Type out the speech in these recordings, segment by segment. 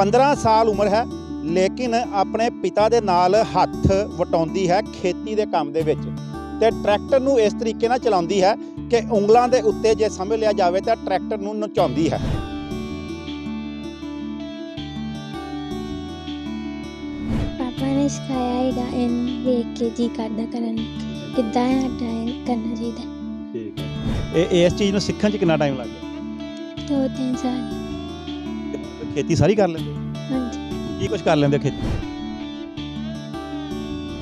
15 ਸਾਲ ਉਮਰ ਹੈ ਲੇਕਿਨ ਆਪਣੇ ਪਿਤਾ ਦੇ ਨਾਲ ਹੱਥ ਵਟਾਉਂਦੀ ਹੈ ਖੇਤੀ ਦੇ ਕੰਮ ਦੇ ਵਿੱਚ ਤੇ ਟਰੈਕਟਰ ਨੂੰ ਇਸ ਤਰੀਕੇ ਨਾਲ ਚਲਾਉਂਦੀ ਹੈ ਕਿ ਉਂਗਲਾਂ ਦੇ ਉੱਤੇ ਜੇ ਸਮਝ ਲਿਆ ਜਾਵੇ ਤਾਂ ਟਰੈਕਟਰ ਨੂੰ ਨਚਾਉਂਦੀ ਹੈ। ਪਾਪਾ ਨੇ ਸਿਖਾਇਆ ਹੈਗਾ ਇਹਨੂੰ ਵੇਖ ਕੇ ਜੀ ਕਰਦਾ ਕਰਨ। ਕਿੱਦਾਂ ਇਹ ਕਰਨਾ ਚਾਹੀਦਾ। ਠੀਕ ਹੈ। ਇਹ ਇਸ ਚੀਜ਼ ਨੂੰ ਸਿੱਖਣ 'ਚ ਕਿੰਨਾ ਟਾਈਮ ਲੱਗ ਗਿਆ? ਦੋ ਤਿੰਨ ਸਾਲ। ਖੇਤੀ ਸਾਰੀ ਕਰ ਲੈਂਦੇ ਹੋ? ਹਾਂਜੀ। ਕੀ ਕੁਝ ਕਰ ਲੈਂਦੇ ਹੋ ਖੇਤੀ?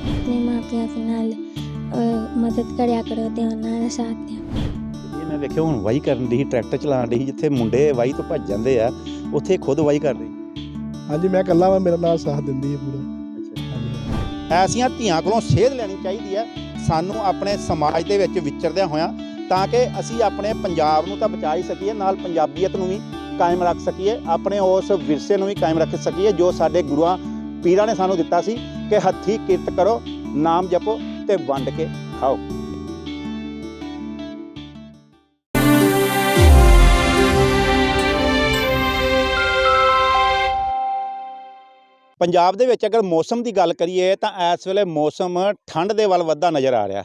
ਆਪਣੇ ਮਾਪਿਆਂ ਦੇ ਨਾਲ ਅਹ, ਮਦਦ ਕਰਿਆ ਕਰੋ ਤੇ ਉਹਨਾਂ ਦਾ ਸਾਥ ਦਿਓ। ਇਹ ਮੈਂ ਵੇਖਿਆ ਹੁਣ ਵਾਈ ਕਰਨ ਦੀ ਟਰੈਕਟਰ ਚਲਾਉਣ ਦੀ ਜਿੱਥੇ ਮੁੰਡੇ ਵਾਈ ਤੋਂ ਭੱਜ ਜਾਂਦੇ ਆ ਉੱਥੇ ਖੁਦ ਵਾਈ ਕਰ ਰਹੀ। ਹਾਂਜੀ ਮੈਂ ਇਕੱਲਾ ਵਾਂ ਮੇਰਾ ਨਾਲ ਸਾਥ ਦਿੰਦੀ ਹੈ ਪੂਰਾ। ਐਸੀਆਂ ਧੀਆਂ ਕੋਲੋਂ ਸੇਧ ਲੈਣੀ ਚਾਹੀਦੀ ਹੈ ਸਾਨੂੰ ਆਪਣੇ ਸਮਾਜ ਦੇ ਵਿੱਚ ਵਿਚਰਦਿਆਂ ਹੋਇਆਂ ਤਾਂ ਕਿ ਅਸੀਂ ਆਪਣੇ ਪੰਜਾਬ ਨੂੰ ਤਾਂ ਬਚਾ ਹੀ ਸਕੀਏ ਨਾਲ ਪੰਜਾਬੀਅਤ ਨੂੰ ਵੀ ਕਾਇਮ ਰੱਖ ਸਕੀਏ, ਆਪਣੇ ਉਸ ਵਿਰਸੇ ਨੂੰ ਵੀ ਕਾਇਮ ਰੱਖ ਸਕੀਏ ਜੋ ਸਾਡੇ ਗੁਰੂਆਂ, ਪੀਰਾਂ ਨੇ ਸਾਨੂੰ ਦਿੱਤਾ ਸੀ ਕਿ ਹੱਥੀ ਕਿਰਤ ਕਰੋ, ਨਾਮ ਜਪੋ ਤੇ ਵੰਡ ਕੇ ਖਾਓ। ਪੰਜਾਬ ਦੇ ਵਿੱਚ ਅਗਰ ਮੌਸਮ ਦੀ ਗੱਲ ਕਰੀਏ ਤਾਂ ਇਸ ਵੇਲੇ ਮੌਸਮ ਠੰਡ ਦੇ ਵੱਲ ਵੱਧਦਾ ਨਜ਼ਰ ਆ ਰਿਹਾ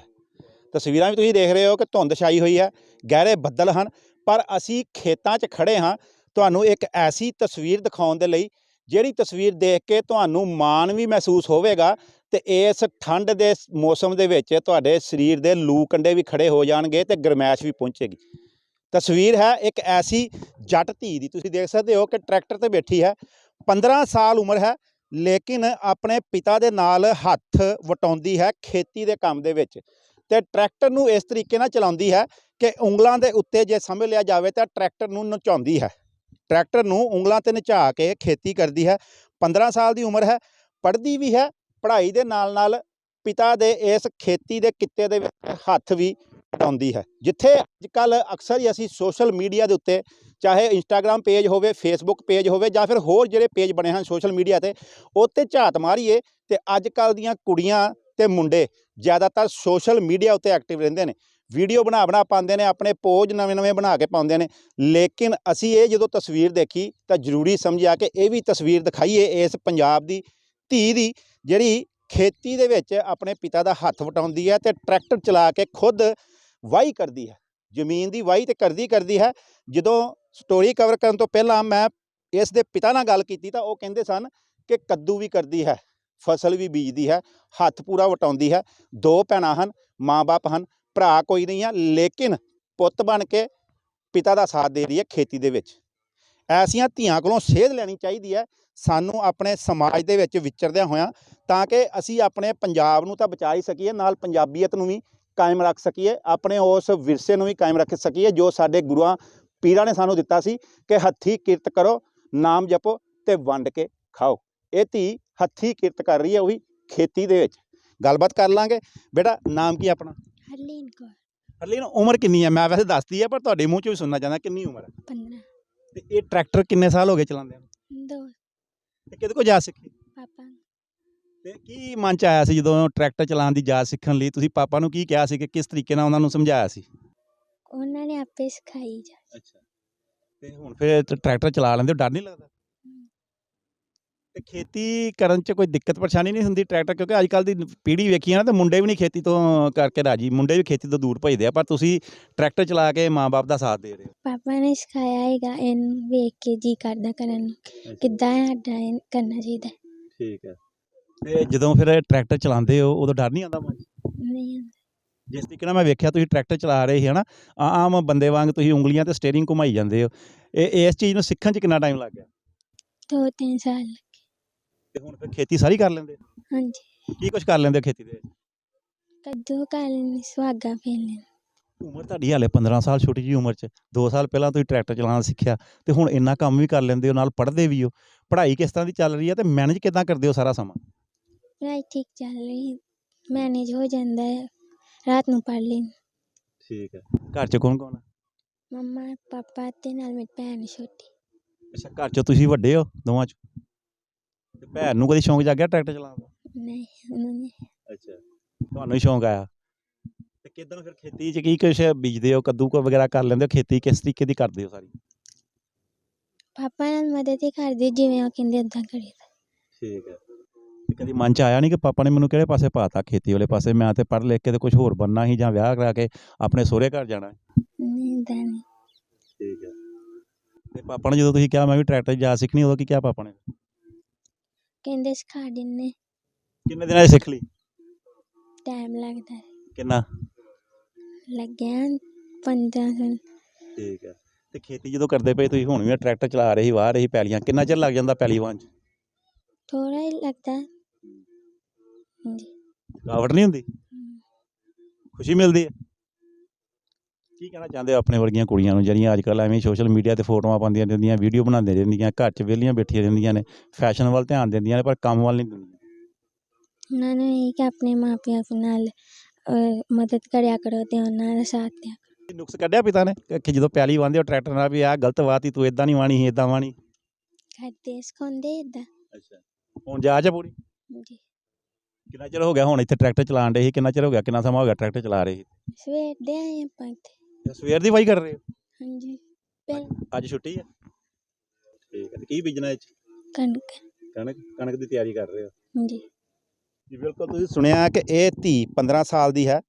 ਤਸਵੀਰਾਂ ਵੀ ਤੁਸੀਂ ਦੇਖ ਰਹੇ ਹੋ ਕਿ ਧੁੰਦ ਛਾਈ ਹੋਈ ਹੈ, ਗਹਿਰੇ ਬੱਦਲ ਹਨ, ਪਰ ਅਸੀਂ ਖੇਤਾਂ 'ਚ ਖੜੇ ਹਾਂ ਤੁਹਾਨੂੰ ਇੱਕ ਐਸੀ ਤਸਵੀਰ ਦਿਖਾਉਣ ਦੇ ਲਈ ਜਿਹੜੀ ਤਸਵੀਰ ਦੇਖ ਕੇ ਤੁਹਾਨੂੰ ਮਾਣ ਵੀ ਮਹਿਸੂਸ ਹੋਵੇਗਾ ਤੇ ਇਸ ਠੰਡ ਦੇ ਮੌਸਮ ਦੇ ਵਿੱਚ ਤੁਹਾਡੇ ਸਰੀਰ ਦੇ ਲੂ ਕੰਡੇ ਵੀ ਖੜੇ ਹੋ ਜਾਣਗੇ ਤੇ ਗਰਮੈਸ਼ ਵੀ ਪਹੁੰਚੇਗੀ। ਤਸਵੀਰ ਹੈ ਇੱਕ ਐਸੀ ਜੱਟ ਧੀ ਦੀ, ਤੁਸੀਂ ਦੇਖ ਸਕਦੇ ਹੋ ਕਿ ਟਰੈਕਟਰ ਤੇ ਬੈਠੀ ਹੈ। 15 ਸਾਲ ਉਮਰ ਹੈ, ਲੇਕਿਨ ਆਪਣੇ ਪਿਤਾ ਦੇ ਨਾਲ ਹੱਥ ਵਟਾਉਂਦੀ ਹੈ ਖੇਤੀ ਦੇ ਕੰਮ ਦੇ ਵਿੱਚ ਤੇ ਟਰੈਕਟਰ ਨੂੰ ਇਸ ਤਰੀਕੇ ਨਾਲ ਚਲਾਉਂਦੀ ਹੈ ਕਿ ਉਂਗਲਾਂ ਦੇ ਉੱਤੇ ਜੇ ਸਮਝ ਲਿਆ ਜਾਵੇ ਤਾਂ ਟਰੈਕਟਰ ਨੂੰ ਨਚਾਉਂਦੀ ਹੈ। ਟਰੈਕਟਰ ਨੂੰ ਉਂਗਲਾਂ ਤੇ ਨਚਾ ਕੇ ਖੇਤੀ ਕਰਦੀ ਹੈ 15 ਸਾਲ ਦੀ ਉਮਰ ਹੈ, ਪੜ੍ਹਦੀ ਵੀ ਹੈ, ਪੜ੍ਹਾਈ ਦੇ ਨਾਲ ਨਾਲ ਪਿਤਾ ਦੇ ਇਸ ਖੇਤੀ ਦੇ ਕਿੱਤੇ ਦੇ ਵਿੱਚ ਹੱਥ ਵੀ ਵਟਾਉਂਦੀ ਹੈ, ਜਿੱਥੇ ਅੱਜ ਕੱਲ ਅਕਸਰ ਹੀ ਅਸੀਂ ਸੋਸ਼ਲ ਮੀਡੀਆ ਦੇ ਉੱਤੇ, ਚਾਹੇ ਇੰਸਟਾਗ੍ਰam ਪੇਜ ਹੋਵੇ, ਫੇਸਬੁੱਕ ਪੇਜ ਹੋਵੇ ਜਾਂ ਫਿਰ ਹੋਰ ਜਿਹੜੇ ਪੇਜ ਬਣੇ ਹਨ ਸੋਸ਼ਲ ਮੀਡੀਆ ਤੇ ਉੱਤੇ ਝਾਤ ਮਾਰੀਏ ਤੇ ਅੱਜ ਕੱਲ ਦੀਆਂ ਕੁੜੀਆਂ ਤੇ ਮੁੰਡੇ ਜ਼ਿਆਦਾਤਰ ਸੋਸ਼ਲ ਮੀਡੀਆ ਉੱਤੇ ਐਕਟਿਵ ਰਹਿੰਦੇ ਨੇ। ਵੀਡੀਓ ਬਣਾ ਬਣਾ ਪਾਉਂਦੇ ਨੇ, ਆਪਣੇ ਪੋਜ ਨਵੇਂ-ਨਵੇਂ ਬਣਾ ਕੇ ਪਾਉਂਦੇ ਨੇ। ਲੇਕਿਨ ਅਸੀਂ ਇਹ ਜਦੋਂ ਤਸਵੀਰ ਦੇਖੀ ਤਾਂ ਜ਼ਰੂਰੀ ਸਮਝਿਆ ਕਿ ਇਹ ਵੀ ਤਸਵੀਰ ਦਿਖਾਈਏ ਇਸ ਪੰਜਾਬ ਦੀ ਧੀ ਦੀ, ਜਿਹੜੀ ਖੇਤੀ ਦੇ ਵਿੱਚ ਆਪਣੇ ਪਿਤਾ ਦਾ ਹੱਥ ਵਟਾਉਂਦੀ ਹੈ ਤੇ ਟਰੈਕਟਰ ਚਲਾ ਕੇ ਖੁਦ ਵਾਹੀ ਕਰਦੀ ਹੈ। ਜ਼ਮੀਨ ਦੀ ਵਾਹੀ ਤੇ ਕਰਦੀ ਕਰਦੀ ਹੈ। ਜਦੋਂ ਸਟੋਰੀ ਕਵਰ ਕਰਨ ਤੋਂ ਪਹਿਲਾਂ ਮੈਂ ਇਸ ਦੇ ਪਿਤਾ ਨਾਲ ਗੱਲ ਕੀਤੀ ਤਾਂ ਉਹ ਕਹਿੰਦੇ ਸਨ ਕਿ ਕੱਦੂ ਵੀ ਕਰਦੀ ਹੈ, ਫਸਲ ਵੀ ਬੀਜਦੀ ਹੈ, ਹੱਥ ਪੂਰਾ ਵਟਾਉਂਦੀ ਹੈ। ਦੋ ਭੈਣਾਂ ਹਨ, ਮਾਂ-ਬਾਪ ਹਨ ਭਰਾ ਕੋਈ ਨਹੀਂ ਆ, ਲੇਕਿਨ ਪੁੱਤ ਬਣ ਕੇ ਪਿਤਾ ਦਾ ਸਾਥ ਦੇ ਰਹੀ ਹੈ ਖੇਤੀ ਦੇ ਵਿੱਚ। ਐਸੀਆਂ ਧੀਆਂ ਕੋਲੋਂ ਸੇਧ ਲੈਣੀ ਚਾਹੀਦੀ ਹੈ, ਸਾਨੂੰ ਆਪਣੇ ਸਮਾਜ ਦੇ ਵਿੱਚ ਵਿਚਰਦਿਆਂ ਹੋਇਆਂ, ਤਾਂ ਕਿ ਅਸੀਂ ਆਪਣੇ ਪੰਜਾਬ ਨੂੰ ਤਾਂ ਬਚਾ ਹੀ ਸਕੀਏ, ਨਾਲ ਪੰਜਾਬੀਅਤ ਨੂੰ ਵੀ ਕਾਇਮ ਰੱਖ ਸਕੀਏ, ਆਪਣੇ ਉਸ ਵਿਰਸੇ ਨੂੰ ਵੀ ਕਾਇਮ ਰੱਖ ਸਕੀਏ, ਜੋ ਸਾਡੇ ਗੁਰੂਆਂ, ਪੀਰਾਂ ਨੇ ਸਾਨੂੰ ਦਿੱਤਾ ਸੀ ਕਿ ਹੱਥੀ ਕਿਰਤ ਕਰੋ, ਨਾਮ ਜਪੋ ਤੇ ਵੰਡ ਕੇ ਖਾਓ। ਇਹ ਧੀ ਹੱਥੀ ਕਿਰਤ ਕਰ ਰਹੀ ਹੈ ਉਹੀ ਖੇਤੀ ਦੇ ਵਿੱਚ। ਗੱਲਬਾਤ ਕਰ ਲਾਂਗੇ। ਬੇਟਾ, ਨਾਮ ਕੀ ਆਪਣਾ? ਹਰਲੀਨ ਕੌਰ। ਹਰਲੀਨ ਉਮਰ ਕਿੰਨੀ ਹੈ ਮੈਂ ਵੈਸੇ ਦੱਸਦੀ ਹੈ ਪਰ ਤੁਹਾਡੇ ਮੂੰਹ ਚੋਂ ਵੀ ਸੁਣਨਾ ਚਾਹੁੰਦਾ ਕਿੰਨੀ ਉਮਰ ਹੈ 15 ਤੇ ਇਹ ਟਰੈਕਟਰ ਕਿੰਨੇ ਸਾਲ ਹੋ ਗਏ ਚਲਾਉਂਦੇ ਨੂੰ? ਦੋ। ਤੇ ਕਿਹਦੇ ਕੋਲ ਜਾ ਸਿੱਖੀ? ਪਾਪਾ ਤੇ ਕੀ ਮਨ ਚ ਆਇਆ ਸੀ ਜਦੋਂ ਟਰੈਕਟਰ ਚਲਾਉਣ ਦੀ ਜਾਚ ਸਿੱਖਣ ਲਈ? ਤੁਸੀਂ ਪਾਪਾ ਨੂੰ ਕੀ ਕਿਹਾ ਸੀ ਕਿ ਕਿਸ ਤਰੀਕੇ ਨਾਲ ਉਹਨਾਂ ਨੂੰ ਸਮਝਾਇਆ ਸੀ? ਉਹਨਾਂ ਨੇ ਆਪੇ ਸਿਖਾਈ ਜਾ ਅੱਛਾ। ਤੇ ਹੁਣ ਫਿਰ ਟ- ਟਰੈਕਟਰ ਚਲਾ ਲੈਂਦੇ ਹੋ ਡਰ ਨਹੀਂ ਲੱਗਦਾ? ਤੇ ਖੇਤੀ ਕਰਨ ਚ ਕੋਈ ਦਿੱਕਤ ਪਰੇਸ਼ਾਨੀ ਨਹੀਂ ਹੁੰਦੀ ਟਰੈਕਟਰ? ਕਿਉਂਕਿ ਅੱਜ ਕੱਲ ਦੀ ਪੀੜ੍ਹੀ ਵੇਖੀ ਹੈ ਨਾ ਤੇ ਮੁੰਡੇ ਵੀ ਨਹੀਂ ਖੇਤੀ ਤੋਂ ਕਰਕੇ ਰਾਜੀ। ਮੁੰਡੇ ਵੀ ਖੇਤੀ ਤੋਂ ਦੂਰ ਭਜਦੇ ਆ ਪਰ ਤੁਸੀਂ ਟਰੈਕਟਰ ਚਲਾ ਕੇ ਮਾਂ-ਬਾਪ ਦਾ ਸਾਥ ਦੇ ਰਹੇ ਹੋ। ਪਾਪਾ ਨੇ ਸਿਖਾਇਆ ਹੈਗਾ ਇਹਨੂੰ ਵੇਖ ਕੇ ਜੀ ਕਰਦਾ ਕਰਨ ਨੂੰ। ਕਿੱਦਾਂ ਸਾਡਾ ਇਹ ਕਰਨਾ ਚਾਹੀਦਾ। ਠੀਕ ਹੈ। ਤੇ ਜਦੋਂ ਫਿਰ ਟਰੈਕਟਰ ਚਲਾਉਂਦੇ ਹੋ ਉਦੋਂ ਡਰ ਨਹੀਂ ਆਉਂਦਾ ਮਨ 'ਚ? ਨਹੀਂ ਆਉਂਦਾ। ਜਿਸ ਤਰੀਕੇ ਨਾਲ ਮੈਂ ਵੇਖਿਆ ਤੁਸੀਂ ਟਰੈਕਟਰ ਚਲਾ ਰਹੇ ਸੀ ਹਨਾ? ਆ- ਆਮ ਬੰਦੇ ਵਾਂਗ ਤੁਸੀਂ ਉਂਗਲੀਆਂ ਤੇ ਸਟੀਅਰਿੰਗ ਘੁਮਾਈ ਜਾਂਦੇ ਹੋ। ਇਹ ਇਸ ਚੀਜ਼ ਨੂੰ ਸਿੱਖਣ 'ਚ ਕਿੰਨਾ ਟਾਈਮ ਲੱਗ ਗਿਆ? ਦੋ ਤਿੰਨ ਸਾਲ। ਤੇ ਹੁਣ ਫਿਰ ਖੇਤੀ ਸਾਰੀ ਕਰ ਲੈਂਦੇ ਹੋ? ਹਾਂਜੀ। ਕੀ ਕੁਝ ਕਰ ਲੈਂਦੇ ਹੋ ਖੇਤੀ ਦੇ ਵਿੱਚ? ਕੱਦੂ ਕਾਲ ਸੁਹਾਗਾ ਫੇਲਣ ਉਮਰ ਤੁਹਾਡੀ ਹਾਲੇ 15 ਸਾਲ ਛੋਟੀ ਜੀ ਉਮਰ 'ਚ। 2 ਸਾਲ ਪਹਿਲਾਂ ਤੁਸੀਂ ਟਰੈਕਟਰ ਚਲਾਉਣਾ ਸਿੱਖਿਆ ਤੇ ਹੁਣ ਇੰਨਾ ਕੰਮ ਵੀ ਕਰ ਲੈਂਦੇ ਹੋ ਨਾਲ ਪੜ੍ਹਦੇ ਵੀ ਹੋ। ਪੜ੍ਹਾਈ ਕਿਸ ਤਰ੍ਹਾਂ ਦੀ ਚੱਲ ਰਹੀ ਹੈ ਤੇ ਮੈਨੇਜ ਕਿਦਾਂ ਕਰਦੇ ਹੋ ਸਾਰਾ ਸਮਾਂ? ਪੜ੍ਹਾਈ ਠੀਕ ਚੱਲ ਰਹੀ ਮੈਨੇਜ ਹੋ ਜਾਂਦਾ ਹੈ। ਰਾਤ ਨੂੰ ਪੜ੍ਹ ਲਈ ਠੀਕ ਹੈ। ਘਰ 'ਚ ਕੌਣ ਕੌਣ ਹੈ ਮੰਮਾ ਪਾਪਾ ਤੇ ਨਾਲ ਮੇਰੀ ਭੈਣ ਛੋਟੀ। ਅੱਛਾ ਘਰ 'ਚ ਤੁਸੀਂ ਵੱਡੇ ਹੋ ਦੋਵਾਂ 'ਚ? ਤੇ ਭੈਣ ਨੂੰ ਕਦੀ ਸ਼ੌਂਕ ਜਾਗਿਆ ਟਰੈਕਟਰ ਚਲਾਉਣ ਦਾ? ਨਹੀਂ ਉਹਨਾਂ ਅੱਛਾ ਤੁਹਾਨੂੰ ਹੀ ਸ਼ੌਂਕ ਆਇਆ? ਤੇ ਕਿਦਾਂ ਫਿਰ ਖੇਤੀ 'ਚ ਕੀ ਕੁਛ ਬੀਜਦੇ ਹੋ ਕੱਦੂ ਕੋ ਵਗੈਰਾ ਕਰ ਲੈਂਦੇ ਹੋ ਖੇਤੀ ਕਿਸ ਤਰੀਕੇ ਦੀ ਕਰਦੇ ਹੋ ਸਾਰੀ? ਪਾਪਾ ਨਾਲ ਮਦਦ ਹੀ ਕਰਦੀ ਜਿਵੇਂ ਉਹ ਕਹਿੰਦੇ ਉਦਾਂ ਕਰੀਦਾ ਠੀਕ ਹੈ। ਤੇ ਕਦੀ ਮਨ ਚ ਆਇਆ ਨਹੀਂ ਕਿ ਪਾਪਾ ਨੇ ਮੈਨੂੰ ਕਿਹੜੇ ਪਾਸੇ ਪਾਤਾ ਖੇਤੀ ਵਾਲੇ ਪਾਸੇ? ਮੈਂ ਤੇ ਪੜ੍ਹ ਲਿਖ ਕੇ ਤੇ ਕੁਝ ਹੋਰ ਬਣਨਾ ਸੀ ਜਾਂ ਵਿਆਹ ਕਰਾ ਕੇ ਆਪਣੇ ਸਹੁਰੇ ਘਰ ਜਾਣਾ ਨਹੀਂ ਏਦਾਂ ਨਹੀਂ। ਠੀਕ ਹੈ। ਤੇ ਪਾਪਾ ਨੇ ਜਦੋਂ ਤੁਸੀਂ ਕਿਹਾ ਮੈਂ ਵੀ ਟਰੈਕਟਰ ਜਾ ਸਿੱਖਣੀ ਉਦੋਂ ਕੀ ਕਿਹਾ ਪਾਪਾ ਨੇ? ਕਹਿੰਦੇ ਸਿਖਾ ਦਿੰਨੇ। ਕਿੰਨੇ ਦਿਨਾਂ 'ਚ ਸਿੱਖ ਲਈ? ਟਾਈਮ ਲੱਗਦਾ। ਕਿੰਨਾ? ਲੱਗਿਆ 15 ਦਿਨ। ਠੀਕ ਹੈ। ਤੇ ਖੇਤੀ ਜਦੋਂ ਕਰਦੇ ਪਏ ਤੁਸੀਂ ਹੁਣ ਵੀ ਟਰੈਕਟਰ ਚਲਾ ਰਹੇ ਸੀ ਵਾਹ ਰਹੇ ਸੀ ਪੈਲੀਆਂ। ਕਿੰਨਾ ਚਿਰ ਲੱਗ ਜਾਂਦਾ ਪੈਲੀ ਵਾਂ 'ਚ? ਥੋੜਾ ਹੀ ਲੱਗਦਾ। ਹਾਂਜੀ। ਥਕਾਵਟ ਨਹੀਂ ਹੁੰਦੀ। ਖੁਸ਼ੀ ਮਿਲਦੀ ਹੈ? ਕੀ ਕਹਿਣਾ ਚਾਹੁੰਦੇ ਹੋ ਆਪਣੇ ਵਰਗੀਆਂ ਕੁੜੀਆਂ ਨੂੰ ਜਿਹੜੀਆਂ ਅੱਜ ਕੱਲ੍ਹ ਐਵੇਂ ਸੋਸ਼ਲ ਮੀਡੀਆ ਤੇ ਫੋਟੋਆਂ ਪਾਉਂਦੀਆਂ ਰਹਿੰਦੀਆਂ ਵੀਡੀਓ ਬਣਾਉਂਦੀਆਂ ਰਹਿੰਦੀਆਂ ਘਰ 'ਚ ਵਿਹਲੀਆਂ ਬੈਠੀਆਂ ਰਹਿੰਦੀਆਂ ਨੇ ਫੈਸ਼ਨ ਵੱਲ ਧਿਆਨ ਦਿੰਦੀਆਂ ਨੇ ਪਰ ਕੰਮ ਵੱਲ ਨਹੀਂ ਦਿੰਦੀਆਂ? ਉਹਨਾਂ ਨੂੰ ਇਹ ਕਿ ਆਪਣੇ ਮਾਪਿਆਂ ਨਾਲ ਅਹ, ਮਦਦ ਕਰਿਆ ਕਰੋ ਤੇ ਉਹਨਾਂ ਦਾ ਸਾਥ ਦਿਆ ਇਹ ਨੁਕਸ ਕੱਢਿਆ ਪਿਤਾ ਨੇ? ਕਿ ਜਦੋਂ ਪੈਲੀ ਵਾਂਦੇ ਹੋ ਟਰੈਕਟਰ ਨਾਲ ਵੀ ਆਹ ਗਲਤ ਬਾਤ ਹੀ ਤੂੰ ਇਦਾਂ ਨਹੀਂ ਵਾਣੀ ਇਦਾਂ ਵਾਣੀ। ਕਰਦੇ ਸਿਖਾਉਂਦੇ ਏਦਾਂ। ਅੱਛਾ। ਹੁਣ ਜਾ ਜਾ ਪੂਰੀ? ਜੀ ਕਿੰਨਾ ਚਿਰ ਹੋ ਗਿਆ ਹੁਣ ਇੱਥੇ ਟਰੈਕਟਰ ਚਲਾਉਣ ਦੇ ਸੀ? ਕਿੰਨਾ ਚਿਰ ਹੋ ਗਿਆ? ਕਿੰਨਾ ਸਮਾਂ ਹੋ ਗਿਆ ਟਰੈਕਟਰ ਚਲਾ ਰਹੇ ਸੀ? ਸਵੇਰ ਦੇ ਆਏ ਆਪਾਂ ਇੱਥੇ। ਸਵੇਰ ਦੀ ਵਾਈ ਕਰ ਰਹੇ ਹੋ? ਹਾਂਜੀ। ਪਹਿਲ ਅੱਜ ਛੁੱਟੀ ਹੈ ਠੀਕ ਹੈ ਤੇ ਕੀ ਬੀਜਣਾ ਇਹ 'ਚ ਕਣਕ। ਕਣਕ ਕਣਕ ਦੀ ਤਿਆਰੀ ਕਰ ਰਹੇ ਹੋ? ਹਾਂਜੀ। ਜੀ ਬਿਲਕੁਲ ਤੁਸੀਂ ਸੁਣਿਆ ਕਿ ਇਹ ਧੀ 15 ਸਾਲ ਦੀ ਹੈ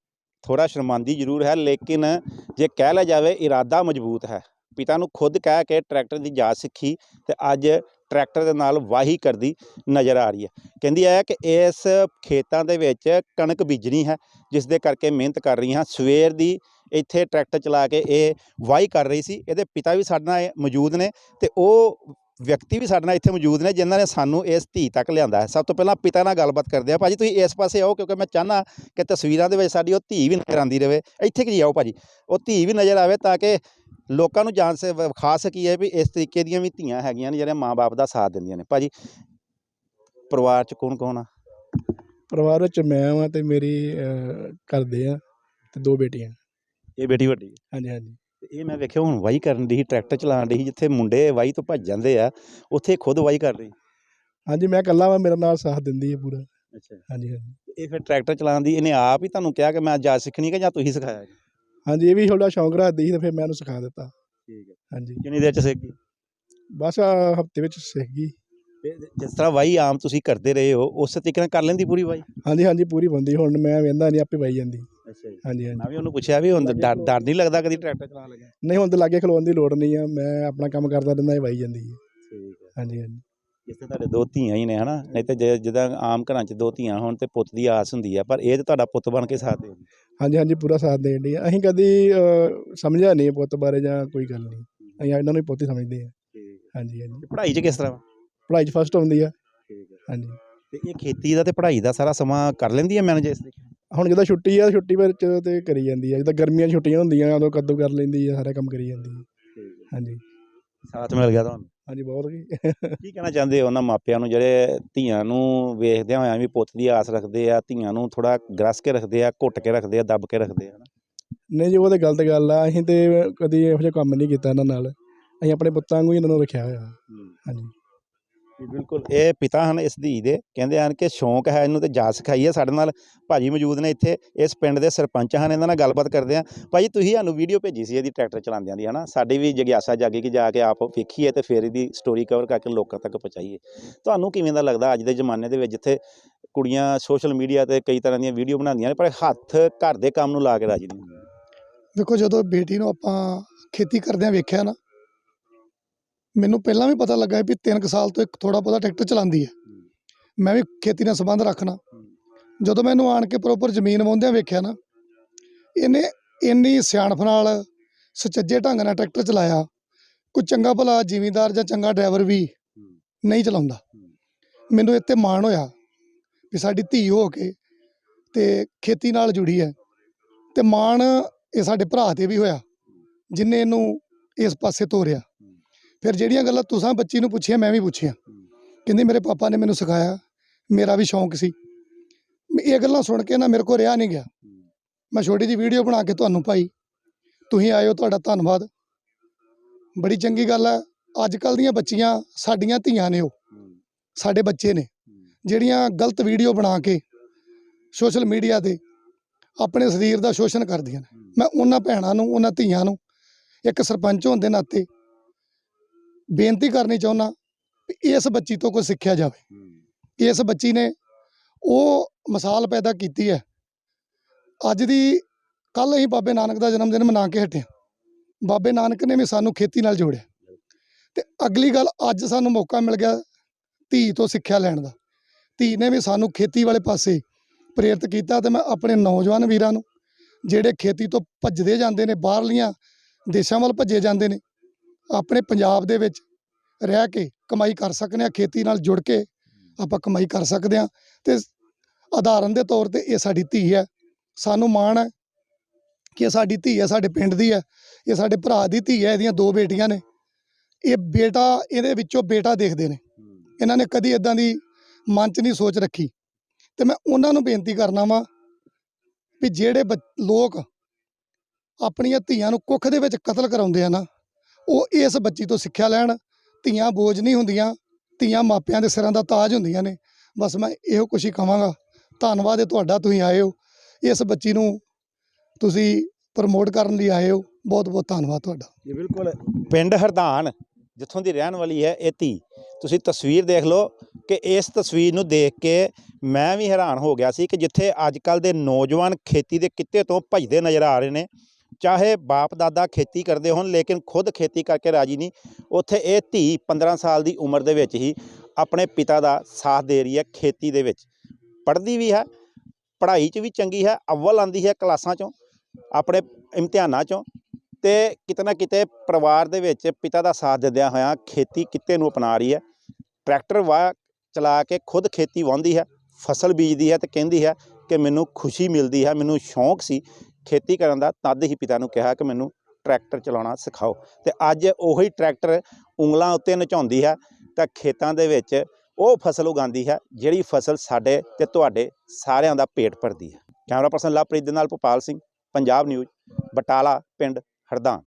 ਥੋੜਾ ਸ਼ਰਮਾਂਦੀ ਜ਼ਰੂਰ ਹੈ ਲੇਕਿਨ ਜੇ ਕਹਿ ਲਿਆ ਜਾਵੇ ਇਰਾਦਾ ਮਜ਼ਬੂਤ ਹੈ। ਪਿਤਾ ਨੂੰ ਖੁਦ ਕਹਿ ਕੇ ਟਰੈਕਟਰ ਦੀ ਜਾਚ ਸਿੱਖੀ ਤੇ ਅੱਜ ਟਰੈਕਟਰ ਦੇ ਨਾਲ ਵਾਹੀ ਕਰਦੀ ਨਜ਼ਰ ਆ ਰਹੀ ਹੈ। ਕਹਿੰਦੀ ਹੈ ਕਿ ਇਸ ਖੇਤਾਂ ਦੇ ਵਿੱਚ ਕਣਕ ਬੀਜਣੀ ਹੈ ਜਿਸ ਦੇ ਕਰਕੇ ਮਿਹਨਤ ਕਰ ਰਹੀ ਹਾਂ ਸਵੇਰ ਦੀ ਇੱਥੇ ਟਰੈਕਟਰ ਚਲਾ ਕੇ ਇਹ ਵਾਹੀ ਕਰ ਰਹੀ ਸੀ। ਇਹਦੇ ਪਿਤਾ ਵੀ ਸਾਡੇ ਨਾਲ ਇਹ ਮੌਜੂਦ ਨੇ ਤੇ ਉਹ ਵਿਅਕਤੀ ਵੀ ਸਾਡੇ ਨਾਲ ਇੱਥੇ ਮੌਜੂਦ ਨੇ ਜਿਨ੍ਹਾਂ ਨੇ ਸਾਨੂੰ ਇਸ ਧੀ ਤੱਕ ਲਿਆਂਦਾ ਹੈ। ਸਭ ਤੋਂ ਪਹਿਲਾਂ ਪਿਤਾ ਨਾਲ ਗੱਲਬਾਤ ਕਰਦੇ ਆ ਭਾਜੀ ਤੁਸੀਂ ਇਸ ਪਾਸੇ ਆਓ ਕਿਉਂਕਿ ਮੈਂ ਚਾਹਨਾ ਕਿ ਤਸਵੀਰਾਂ ਦੇ ਵਿੱਚ ਸਾਡੀ ਉਹ ਧੀ ਵੀ ਨਜ਼ਰ ਆਉਂਦੀ ਰਹੇ ਇੱਥੇ ਕਿ ਆਓ ਭਾਜੀ? ਉਹ ਧੀ ਵੀ ਨਜ਼ਰ ਆਵੇ ਤਾਂ ਕਿ ਲੋਕਾਂ ਨੂੰ ਜਾਣ ਸੇ ਵਿਖਾ ਸਕੀਏ ਵੀ ਇਸ ਤਰੀਕੇ ਦੀਆਂ ਵੀ ਧੀਆਂ ਹੈਗੀਆਂ ਨੇ ਜਿਹੜੇ ਮਾਂ-ਬਾਪ ਦਾ ਸਾਥ ਦਿੰਦੀਆਂ ਨੇ। ਭਾਜੀ ਪਰਿਵਾਰ ਚ ਕੌਣ ਕੌਣ ਆ? ਪਰਿਵਾਰ ਵਿੱਚ ਮੈਂ ਹਾਂ ਤੇ ਮੇਰੀ ਅਹ, ਘਰ ਦੇ ਆ ਤੇ ਦੋ ਬੇਟੀਆਂ। ਇਹ ਬੇਟੀ ਵੱਡੀ। ਹਾਂਜੀ ਹਾਂਜੀ। ਤੇ ਇਹ ਮੈਂ ਵੇਖਿਆ ਹੁਣ ਵਾਹੀ ਕਰਨ ਦੀ ਸੀ ਟਰੈਕਟਰ ਚਲਾਉਣ ਦੀ ਸੀ ਜਿੱਥੇ ਮੁੰਡੇ ਵਾਹੀ ਤੋਂ ਭੱਜ ਜਾਂਦੇ ਆ ਉੱਥੇ ਖੁਦ ਵਾਹੀ ਕਰ ਰਹੀ। ਹਾਂਜੀ ਮੈਂ ਇਕੱਲਾ ਵਾਂ ਮੇਰੇ ਨਾਲ ਸਾਥ ਦਿੰਦੀ ਹੈ ਪੂਰਾ। ਅੱਛਾ। ਹਾਂਜੀ ਹਾਂਜੀ। ਇਹ ਫਿਰ ਟਰੈਕਟਰ ਚਲਾਉਣ ਦੀ ਇਹਨੇ ਆਪ ਹੀ ਤੁਹਾਨੂੰ ਕਿਹਾ ਕਿ ਮੈਂ ਜਾ ਸਿੱਖਣੀ ਕਿ ਜਾਂ ਤੁਸੀਂ ਸਿਖਾਇਆ ਜੀ? ਹਾਂਜੀ ਇਹ ਵੀ ਥੋੜਾ ਸ਼ੌਂਕ ਰੱਖਦੀ ਸੀ ਤੇ ਫਿਰ ਮੈਂ ਉਹਨੂੰ ਸਿਖਾ ਦਿੱਤਾ। ਠੀਕ ਹੈ। ਹਾਂਜੀ। ਕਿੰਨੀ ਦੇਰ ਚ ਸਿੱਖ ਗਈ? ਬਸ ਹਫ਼ਤੇ ਵਿੱਚ ਸਿੱਖ ਗਈ। ਜਿਸ ਤਰ੍ਹਾਂ ਵਾਹੀ ਆਮ ਤੁਸੀਂ ਕਰਦੇ ਰਹੇ ਹੋ ਉਸੇ ਤਰੀਕੇ ਨਾਲ ਕਰ ਲੈਂਦੀ ਪੂਰੀ ਵਾਹੀ? ਹਾਂਜੀ ਹਾਂਜੀ ਪੂਰੀ ਬੰਦੀ ਹੁਣ ਮੈਂ ਵੇਂਦਾ ਨਹੀਂ ਆਪੇ ਵਾਈ ਜਾਂਦੀ। ਅੱਛਾ ਜੀ। ਹਾਂਜੀ ਹਾਂਜੀ। ਮੈਂ ਵੀ ਉਹਨੂੰ ਪੁੱਛਿਆ ਵੀ ਹੁਣ ਡਰ ਡਰ ਨਹੀਂ ਲੱਗਦਾ ਕਦੀ ਟਰੈਕਟਰ ਚਲਾਉਣ ਲੱਗਾ? ਨਹੀਂ ਹੁਣ ਤੇ ਲਾਗੇ ਖਲੋਣ ਦੀ ਲੋੜ ਨਹੀਂ ਆ ਮੈਂ ਆਪਣਾ ਕੰਮ ਕਰਦਾ ਰਹਿੰਦਾ ਇਹ ਵਾਈ ਜਾਂਦੀ ਹੈ ਠੀਕ ਹੈ ਹਾਂਜੀ ਹਾਂਜੀ। ਜਿਸ ਤੇ ਤੁਹਾਡੇ ਦੋ ਧੀਆਂ ਹੀ ਨੇ ਹਨਾ? ਨਹੀਂ ਤੇ ਜਿੱਦਾਂ ਆਮ ਘਰਾਂ 'ਚ ਦੋ ਧੀਆਂ ਹੋਣ ਤੇ ਪੁੱਤ ਦੀ ਆਸ ਹੁੰਦੀ ਆ ਪਰ ਇਹ ਤੇ ਤੁਹਾਡਾ ਪੁੱਤ ਬਣ ਕੇ ਸਾਥ ਦੇ ਹਾਂਜੀ ਹਾਂਜੀ ਪੂਰਾ ਸਾਥ ਦੇਣ ਦੀ ਅਸੀਂ ਕਦੀ ਸਮਝਿਆ ਨਹੀਂ ਪੁੱਤ ਬਾਰੇ ਜਾਂ ਕੋਈ ਗੱਲ ਨਹੀਂ ਅਸੀਂ ਇਹਨਾਂ ਨੂੰ ਹੀ ਪੁੱਤ ਹੀ ਸਮਝਦੇ ਠੀਕ ਹਾਂਜੀ ਹਾਂਜੀ। ਪੜ੍ਹਾਈ 'ਚ ਕਿਸ ਤਰ੍ਹਾਂ? ਪੜ੍ਹਾਈ 'ਚ ਫਸਟ ਆਉਂਦੀ ਆ। ਠੀਕ ਹੈ ਹਾਂਜੀ। ਤੇ ਇਹ ਖੇਤੀ ਦਾ ਤੇ ਪੜ੍ਹਾਈ ਦਾ ਸਾਰਾ ਸਮਾਂ ਕਰ ਲੈਂਦੀ ਹੈ ਮੈਨੇਜ ਇਸ ਹੁਣ ਜਦੋਂ ਛੁੱਟੀ ਆ ਛੁੱਟੀ ਵਿੱਚ ਤੇ ਕਰੀ ਜਾਂਦੀ ਆ। ਜਦੋਂ ਗਰਮੀਆਂ 'ਚ ਛੁੱਟੀਆਂ ਹੁੰਦੀਆਂ ਉਦੋਂ ਕੱਦੂ ਕਰ ਲੈਂਦੀ ਆ ਸਾਰਾ ਕੰਮ ਕਰੀ ਜਾਂਦੀ ਆ। ਹਾਂਜੀ। ਸਾਥ ਮਿਲ ਗਿਆ ਤੁਹਾਨੂੰ? ਹਾਂਜੀ ਬਹੁਤ ਕੀ ਕੀ ਕਹਿਣਾ ਚਾਹੁੰਦੇ ਹੋ ਉਹਨਾਂ ਮਾਪਿਆਂ ਨੂੰ ਜਿਹੜੇ ਧੀਆਂ ਨੂੰ ਵੇਖਦਿਆਂ ਹੋਇਆਂ ਵੀ ਪੁੱਤ ਦੀ ਆਸ ਰੱਖਦੇ ਆ ਧੀਆਂ ਨੂੰ ਥੋੜਾ ਗਰਸ ਕੇ ਰੱਖਦੇ ਆ ਘੁੱਟ ਕੇ ਰੱਖਦੇ ਆ ਦੱਬ ਕੇ ਰੱਖਦੇ ਆ ਹਨਾ? ਨਹੀਂ ਜੀ ਉਹ ਤੇ ਗਲਤ ਗੱਲ ਆ। ਅਸੀਂ ਤੇ ਕਦੀ ਇਹੋ ਜਿਹਾ ਕੰਮ ਨਹੀਂ ਕੀਤਾ ਇਹਨਾਂ ਨਾਲ। ਅਸੀਂ ਆਪਣੇ ਪੁੱਤਾਂ ਵਾਂਗੂ ਹੀ ਇਹਨਾਂ ਨੂੰ ਰੱਖਿਆ ਹੋਇਆ। ਹਾਂਜੀ। ਬਿਲਕੁਲ। ਇਹ ਪਿਤਾ ਹਨ ਇਸ ਧੀ ਦੇ। ਕਹਿੰਦੇ ਹਨ ਕਿ ਸ਼ੌਂਕ ਹੈ ਇਹਨੂੰ ਤੇ ਜਾ ਸਿਖਾਈ ਹੈ ਸਾਡੇ ਨਾਲ ਭਾਜੀ ਮੌਜੂਦ ਨੇ ਇੱਥੇ। ਇਸ ਪਿੰਡ ਦੇ ਸਰਪੰਚ ਹਨ, ਇਹਨਾਂ ਨਾਲ ਗੱਲਬਾਤ ਕਰਦੇ ਆ ਭਾਜੀ, ਤੁਸੀਂ ਸਾਨੂੰ ਵੀਡੀਓ ਭੇਜੀ ਸੀ ਇਹਦੀ ਟਰੈਕਟਰ ਚਲਾਉਂਦਿਆਂ ਦੀ, ਹਨਾ? ਸਾਡੀ ਵੀ ਜਗਿਆਸਾ ਜਾਗੀ ਕਿ ਜਾ ਕੇ ਆਪ ਵੇਖੀਏ ਤੇ ਫਿਰ ਇਹਦੀ ਸਟੋਰੀ ਕਵਰ ਕਰਕੇ ਲੋਕਾਂ ਤੱਕ ਪਹੁੰਚਾਈਏ। ਤੁਹਾਨੂੰ ਕਿਵੇਂ ਦਾ ਲੱਗਦਾ ਅੱਜ ਦੇ ਜ਼ਮਾਨੇ ਦੇ ਵਿੱਚ, ਜਿੱਥੇ ਕੁੜੀਆਂ ਸੋਸ਼ਲ ਮੀਡੀਆ ਤੇ ਕਈ ਤਰ੍ਹਾਂ ਦੀਆਂ ਵੀਡੀਓ ਬਣਾਉਂਦੀਆਂ ਨੇ, ਪਰ ਹੱਥ ਘਰ ਦੇ ਕੰਮ ਨੂੰ ਲਾ ਕੇ ਰਾਜੀ ਨਹੀਂ ਦੇਖੋ, ਜਦੋਂ ਬੇਟੀ ਨੂੰ ਆਪਾਂ ਖੇਤੀ ਕਰਦਿਆਂ ਵੇਖਿਆ ਨਾ ਮੈਨੂੰ ਪਹਿਲਾਂ ਵੀ ਪਤਾ ਲੱਗਾ ਵੀ 3 ਸਾਲ ਤੋਂ ਇੱਕ ਥੋੜਾ ਬਹੁਤਾ ਟਰੈਕਟਰ ਚਲਾਉਂਦੀ ਹੈ। ਮੈਂ ਵੀ ਖੇਤੀ ਨਾਲ ਸੰਬੰਧ ਰੱਖਣਾ। ਜਦੋਂ ਮੈਨੂੰ ਆਣ ਕੇ ਪ੍ਰੋਪਰ ਜ਼ਮੀਨ ਵਾਉਂਦਿਆਂ ਵੇਖਿਆ ਨਾ ਇਹਨੇ ਇੰਨੀ ਸਿਆਣਪ ਨਾਲ ਸੁਚੱਜੇ ਢੰਗ ਨਾਲ ਟਰੈਕਟਰ ਚਲਾਇਆ। ਕੋਈ ਚੰਗਾ ਭਲਾ ਜ਼ਿਮੀਂਦਾਰ ਜਾਂ ਚੰਗਾ ਡਰਾਈਵਰ ਵੀ ਨਹੀਂ ਚਲਾਉਂਦਾ। ਮੈਨੂੰ ਇੱਥੇ ਮਾਣ ਹੋਇਆ ਵੀ ਸਾਡੀ ਧੀ ਹੋ ਕੇ ਤੇ ਖੇਤੀ ਨਾਲ ਜੁੜੀ ਹੈ ਤੇ ਮਾਣ ਇਹ ਸਾਡੇ ਭਰਾ ਤੇ ਵੀ ਹੋਇਆ ਜਿਨੇ ਇਹਨੂੰ ਇਸ ਪਾਸੇ ਤੋਰਿਆ। ਫਿਰ ਜਿਹੜੀਆਂ ਗੱਲਾਂ ਤੁਸੀਂ ਬੱਚੀ ਨੂੰ ਪੁੱਛੀਆਂ, ਮੈਂ ਵੀ ਪੁੱਛੀਆਂ। ਕਹਿੰਦੀ ਮੇਰੇ ਪਾਪਾ ਨੇ ਮੈਨੂੰ ਸਿਖਾਇਆ, ਮੇਰਾ ਵੀ ਸ਼ੌਂਕ ਸੀ। ਇਹ ਗੱਲਾਂ ਸੁਣ ਕੇ ਨਾ ਮੇਰੇ ਕੋਲ ਰਿਹਾ ਨਹੀਂ ਗਿਆ। ਮੈਂ ਛੋਟੀ ਜਿਹੀ ਵੀਡੀਓ ਬਣਾ ਕੇ ਤੁਹਾਨੂੰ ਪਾਈ। ਤੁਸੀਂ ਆਇਓ, ਤੁਹਾਡਾ ਧੰਨਵਾਦ। ਬੜੀ ਚੰਗੀ ਗੱਲ ਹੈ ਅੱਜ ਕੱਲ ਦੀਆਂ ਬੱਚੀਆਂ ਸਾਡੀਆਂ ਧੀਆਂ ਨੇ ਉਹ। ਸਾਡੇ ਬੱਚੇ ਨੇ। ਜਿਹੜੀਆਂ ਗਲਤ ਵੀਡੀਓ ਬਣਾ ਕੇ ਸੋਸ਼ਲ ਮੀਡੀਆ ਤੇ ਆਪਣੇ ਸਰੀਰ ਦਾ ਸ਼ੋਸ਼ਣ ਕਰਦੀਆਂ ਨੇ। ਮੈਂ ਉਹਨਾਂ ਭੈਣਾਂ ਨੂੰ, ਉਹਨਾਂ ਧੀਆਂ ਨੂੰ, ਇੱਕ ਸਰਪੰਚ ਹੋਣ ਦੇ ਨਾਤੇ ਬੇਨਤੀ ਕਰਨੀ ਚਾਹੁੰਦਾ ਵੀ ਇਸ ਬੱਚੀ ਤੋਂ ਕੋਈ ਸਿੱਖਿਆ ਜਾਵੇ। ਇਸ ਬੱਚੀ ਨੇ ਉਹ ਮਿਸਾਲ ਪੈਦਾ ਕੀਤੀ ਹੈ। ਅੱਜ ਦੀ ਕੱਲ ਅਸੀਂ ਬਾਬੇ ਨਾਨਕ ਦਾ ਜਨਮ ਦਿਨ ਮਨਾ ਕੇ ਹਟੇ ਬਾਬੇ ਨਾਨਕ ਨੇ ਵੀ ਸਾਨੂੰ ਖੇਤੀ ਨਾਲ ਜੋੜਿਆ। ਤੇ ਅਗਲੀ ਗੱਲ, ਅੱਜ ਸਾਨੂੰ ਮੌਕਾ ਮਿਲ ਗਿਆ ਧੀ ਤੋਂ ਸਿੱਖਿਆ ਲੈਣ ਦਾ। ਧੀ ਨੇ ਵੀ ਸਾਨੂੰ ਖੇਤੀ ਵਾਲੇ ਪਾਸੇ ਪ੍ਰੇਰਿਤ ਕੀਤਾ ਤੇ ਮੈਂ ਆਪਣੇ ਨੌਜਵਾਨ ਵੀਰਾਂ ਨੂੰ, ਜਿਹੜੇ ਖੇਤੀ ਤੋਂ ਭੱਜਦੇ ਜਾਂਦੇ ਨੇ, ਬਾਹਰਲੀਆਂ ਦੇਸ਼ਾਂ ਵੱਲ ਭੱਜੇ ਜਾਂਦੇ ਨੇ ਆਪਣੇ ਪੰਜਾਬ ਦੇ ਵਿੱਚ ਰਹਿ ਕੇ ਕਮਾਈ ਕਰ ਸਕਦੇ ਆ ਖੇਤੀ ਨਾਲ ਜੁੜ ਕੇ ਆਪਾਂ ਕਮਾਈ ਕਰ ਸਕਦੇ ਆ ਤੇ ਆਧਾਰਨ ਦੇ ਤੌਰ ਤੇ ਇਹ ਸਾਡੀ ਧੀ ਹੈ। ਸਾਨੂੰ ਮਾਣ ਹੈ ਕਿ ਇਹ ਸਾਡੀ ਧੀ ਹੈ ਸਾਡੇ ਪਿੰਡ ਦੀ ਹੈ ਇਹ ਸਾਡੇ ਭਰਾ ਦੀ ਧੀ ਹੈ ਇਹਦੀਆਂ ਦੋ ਬੇਟੀਆਂ ਨੇ। ਇਹ ਬੇਟਾ ਇਹਦੇ ਵਿੱਚੋਂ ਬੇਟਾ ਦੇਖਦੇ ਨੇ। ਇਹਨਾਂ ਨੇ ਕਦੀ ਇਦਾਂ ਦੀ ਮਨ 'ਚ ਨਹੀਂ ਸੋਚ ਰੱਖੀ। ਤੇ ਮੈਂ ਉਹਨਾਂ ਨੂੰ ਬੇਨਤੀ ਕਰਨਾ ਵਾਂ ਵੀ ਜਿਹੜੇ ਲੋਕ ਆਪਣੀਆਂ ਧੀਆਂ ਨੂੰ ਕੁੱਖ ਦੇ ਵਿੱਚ ਕਤਲ ਕਰਾਉਂਦੇ ਆ ਨਾ ਉਹ ਇਸ ਬੱਚੀ ਤੋਂ ਸਿੱਖਿਆ ਲੈਣ, ਧੀਆਂ ਬੋਝ ਨਹੀਂ ਹੁੰਦੀਆਂ, ਧੀਆਂ ਮਾਪਿਆਂ ਦੇ ਸਿਰਾਂ ਦਾ ਤਾਜ ਹੁੰਦੀਆਂ ਨੇ। ਬਸ ਮੈਂ ਇਹੋ ਕੁਛ ਹੀ ਕਹਾਂਗਾ, ਧੰਨਵਾਦ ਹੈ ਤੁਹਾਡਾ ਤੁਸੀਂ ਆਏ ਹੋ। ਇਸ ਬੱਚੀ ਨੂੰ ਤੁਸੀਂ ਪ੍ਰਮੋਟ ਕਰਨ ਲਈ ਆਏ ਹੋ। ਬਹੁਤ ਬਹੁਤ ਧੰਨਵਾਦ ਤੁਹਾਡਾ। ਜੀ, ਬਿਲਕੁਲ। ਪਿੰਡ ਹਰਦਾਨ, ਜਿੱਥੋਂ ਦੀ ਰਹਿਣ ਵਾਲੀ ਹੈ ਇਹ ਧੀ। ਤੁਸੀਂ ਤਸਵੀਰ ਦੇਖ ਲਓ ਕਿ ਇਸ ਤਸਵੀਰ ਨੂੰ ਦੇਖ ਕੇ ਮੈਂ ਵੀ ਹੈਰਾਨ ਹੋ ਗਿਆ ਸੀ ਕਿ ਜਿੱਥੇ ਅੱਜ ਕੱਲ ਦੇ ਨੌਜਵਾਨ ਖੇਤੀ ਦੇ ਕਿੱਤੇ ਤੋਂ ਭੱਜਦੇ ਨਜ਼ਰ ਆ ਰਹੇ ਨੇ। ਚਾਹੇ ਬਾਪ ਦਾਦਾ ਖੇਤੀ ਕਰਦੇ ਹੋਣ, ਲੇਕਿਨ ਖੁਦ ਖੇਤੀ ਕਰਕੇ ਰਾਜੀ ਨਹੀਂ। ਉੱਥੇ ਇਹ ਧੀ 15 ਸਾਲ ਦੀ ਉਮਰ ਦੇ ਵਿੱਚ ਹੀ ਆਪਣੇ ਪਿਤਾ ਦਾ ਸਾਥ ਦੇ ਰਹੀ ਹੈ ਖੇਤੀ ਦੇ ਵਿੱਚ। ਪੜ੍ਹਦੀ ਵੀ ਹੈ, ਪੜ੍ਹਾਈ 'ਚ ਵੀ ਚੰਗੀ ਹੈ, ਅਵਲ ਆਂਦੀ ਹੈ ਕਲਾਸਾਂ 'ਚੋਂ, ਆਪਣੇ ਇਮਤਿਹਾਨਾਂ 'ਚੋਂ ਤੇ ਕਿਤੇ ਨਾ ਕਿਤੇ ਪਰਿਵਾਰ ਦੇ ਵਿੱਚ ਪਿਤਾ ਦਾ ਸਾਥ ਦਿੰਦਿਆਂ ਹੋਇਆਂ ਖੇਤੀ ਕਿੱਤੇ ਨੂੰ ਅਪਣਾ ਰਹੀ ਹੈ। ਟਰੈਕਟਰ ਵਾਹ ਚਲਾ ਕੇ ਖੁਦ ਖੇਤੀ ਵਾਹੁੰਦੀ ਹੈ, ਫਸਲ ਬੀਜਦੀ ਹੈ ਤੇ ਕਹਿੰਦੀ ਹੈ ਕਿ ਮੈਨੂੰ ਖੁਸ਼ੀ ਮਿਲਦੀ ਹੈ, ਮੈਨੂੰ ਸ਼ੌਂਕ ਸੀ ਖੇਤੀ ਕਰਨ ਦਾ ਤਦ ਹੀ ਪਿਤਾ ਨੂੰ ਕਿਹਾ ਕਿ ਮੈਨੂੰ ਟਰੈਕਟਰ ਚਲਾਉਣਾ ਸਿਖਾਓ। ਤੇ ਅੱਜ ਉਹੀ ਟਰੈਕਟਰ ਉਂਗਲਾਂ ਉੱਤੇ ਨਚਾਉਂਦੀ ਹੈ ਤਾਂ ਖੇਤਾਂ ਦੇ ਵਿੱਚ ਉਹ ਫਸਲ ਉਗਾਉਂਦੀ ਹੈ ਜਿਹੜੀ ਫਸਲ ਸਾਡੇ ਤੇ ਤੁਹਾਡੇ ਸਾਰਿਆਂ ਦਾ ਪੇਟ ਭਰਦੀ ਹੈ। ਕੈਮਰਾ ਪਰਸਨ ਲਵਪ੍ਰੀਤ ਦੇ ਨਾਲ ਭੋਪਾਲ ਸਿੰਘ, ਪੰਜਾਬ ਨਿਊਜ਼, ਬਟਾਲਾ, ਪਿੰਡ ਹਰਦਾਂ